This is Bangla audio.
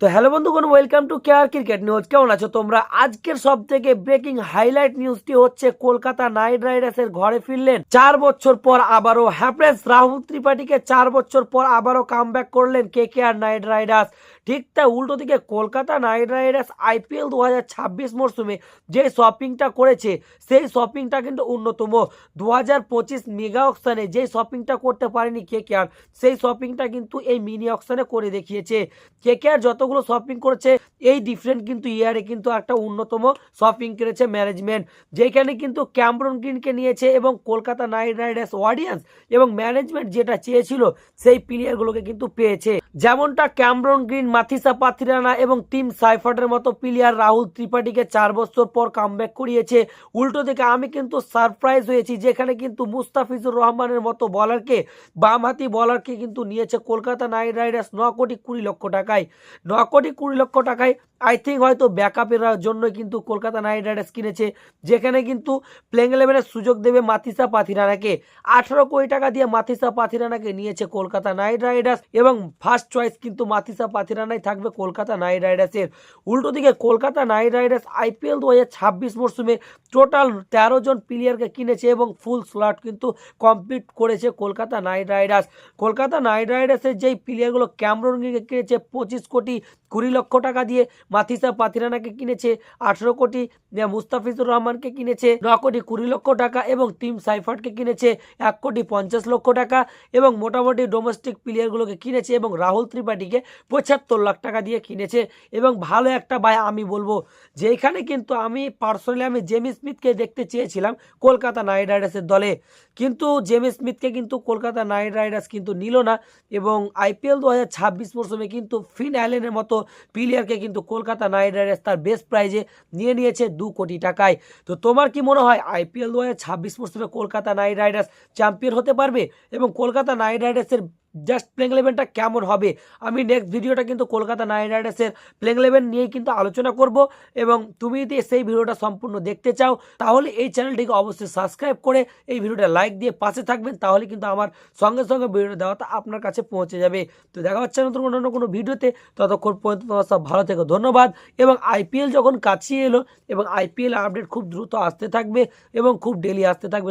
তো হ্যালো বন্ধুগণ welcome to care cricket news কেমন আছো তোমরা? আজকের সব থেকে ব্রেকিং হাইলাইট নিউজটি হচ্ছে কলকাতা নাইট রাইডার্সের ঘরে ফিরলেন। চার বছর পর আবারও হ্যাপনেস রাহুল ত্রিপাঠীকে চার বছর পর আবারও কাম করলেন কে কে আর নাইট রাইডার্স। ঠিক তাই উল্টো দিকে কলকাতা নাইট রাইডার্স আইপিএল দু হাজার ছাব্বিশ মরশুমে যে শপিংটা করেছে, সেই শপিংটা কিন্তু অন্যতম দু হাজার পঁচিশ মেগা অকশানে যে শপিংটা করতে পারেনি কে কে আর, সেই শপিংটা কিন্তু এই মিনি অকশানে করে দেখিয়েছে। কে কে আর যতগুলো শপিং করেছে, এই ডিফারেন্ট কিন্তু ইয়ারে কিন্তু একটা অন্যতম শপিং করেছে ম্যানেজমেন্ট যেখানে কিন্তু ক্যামরন গ্রিনকে নিয়েছে এবং কলকাতা নাইট রাইডার্স অডিয়েন্স এবং ম্যানেজমেন্ট যেটা চেয়েছিল, সেই প্লেয়ারগুলোকে কিন্তু পেয়েছে। যেমনটা ক্যামরন গ্রিন, মাথিসা পাথিরানা এবং টিম সাইফার্টের মতো প্লেয়ার রাহুল ত্রিপাঠীকে চার বছর পর কামব্যাক করিয়েছে। উল্টো থেকে আমি কিন্তু সারপ্রাইজ হয়েছি, যেখানে কিন্তু মুস্তাফিজুর রহমানের মতো বলারকে বামহাতি বলারকে কিন্তু নিয়েছে কলকাতা নাইট রাইডার্স ন কোটি কুড়ি লক্ষ টাকায়। ন কোটি কুড়ি লক্ষ টাকায় আই থিঙ্ক হয়তো ব্যাকআপের জন্য কিন্তু কলকাতা নাইট রাইডার্স কিনেছে, যেখানে কিন্তু প্লেইং ইলেভেনের সুযোগ দেবে মাথিসা পাথিরানাকে। আঠারো কোটি টাকা দিয়ে মাথিসা পাথিরানাকে নিয়েছে কলকাতা নাইট রাইডার্স এবং ফার্স্ট চয়েস কিন্তু মাথিসা পাথিরানাই থাকবে কলকাতা নাইট রাইডার্সের। উল্টো দিকে কলকাতা নাইট রাইডার্স আইপিএল দু হাজার ছাব্বিশ মরশুমে টোটাল তেরো জন প্লেয়ারকে কিনেছে এবং ফুল স্লট কিন্তু কমপ্লিট করেছে Kolkata Knight Riders. Kolkata Knight রাইডার্সের যেই প্লেয়ারগুলো ক্যামরনকে কিনেছে পঁচিশ কোটি কুড়ি লক্ষ টাকা দিয়ে মাথিসা পাথিরানাকে কিনেছে আঠেরো কোটি মুস্তাফিজুর রহমানকে কিনেছে ন কোটি কুড়ি লক্ষ টাকা এবং টিম সাইফার্টকে কিনেছে এক কোটি পঞ্চাশ লক্ষ টাকা এবং মোটামুটি ডোমেস্টিক প্লেয়ারগুলোকে কিনেছে এবং রাহুল ত্রিপাঠীকে পঁচাত্তর লাখ টাকা দিয়ে কিনেছে এবং ভালো একটা বাই আমি বলব। যেখানে কিন্তু আমি পার্সোনালি আমি জেমি স্মিথকে দেখতে চেয়েছিলাম কলকাতা নাইট রাইডার্সের দলে। কিন্তু জেমি স্মিথকে কিন্তু কলকাতা নাইট রাইডার্স কিন্তু নিল না এবং আইপিএল দু হাজার ছাব্বিশ মরশুমে কিন্তু ফিন অ্যালেনের মতো প্লেয়ারকে কিন্তু কলকাতা নাইট রাইডার্স তার বেস্ট প্রাইজে নিয়ে নিয়েছে দু কোটি টাকায়। তো তোমার কি মনে হয় আইপিএল দু হাজার ছাব্বিশ মরশুমে কলকাতা নাইট রাইডার্স চ্যাম্পিয়ন হতে পারবে এবং কলকাতা নাইট রাইডার্সের জাস্ট প্লেং ইলেভেনটা কেমন হবে? আমি নেক্সট ভিডিওটা কিন্তু কলকাতা নাইট রাইডার্সের প্লেং ইলেভেন নিয়েই কিন্তু আলোচনা করব এবং তুমি যদি সেই ভিডিওটা সম্পূর্ণ দেখতে চাও, তাহলে এই চ্যানেলটিকে অবশ্যই সাবস্ক্রাইব করে এই ভিডিওটা লাইক দিয়ে পাশে থাকবেন, তাহলে কিন্তু আমার সঙ্গে সঙ্গে ভিডিওটা দেওয়াটা আপনার কাছে পৌঁছে যাবে। তো দেখা হচ্ছে নতুন অন্য কোনো ভিডিওতে ততক্ষণ পর্যন্ত তোমার সব ভালো থেকো, ধন্যবাদ। এবং আইপিএল যখন কাছে এলো, এবং আইপিএল আপডেট খুব দ্রুত আসতে থাকবে এবং খুব ডেলি আসতে থাকবে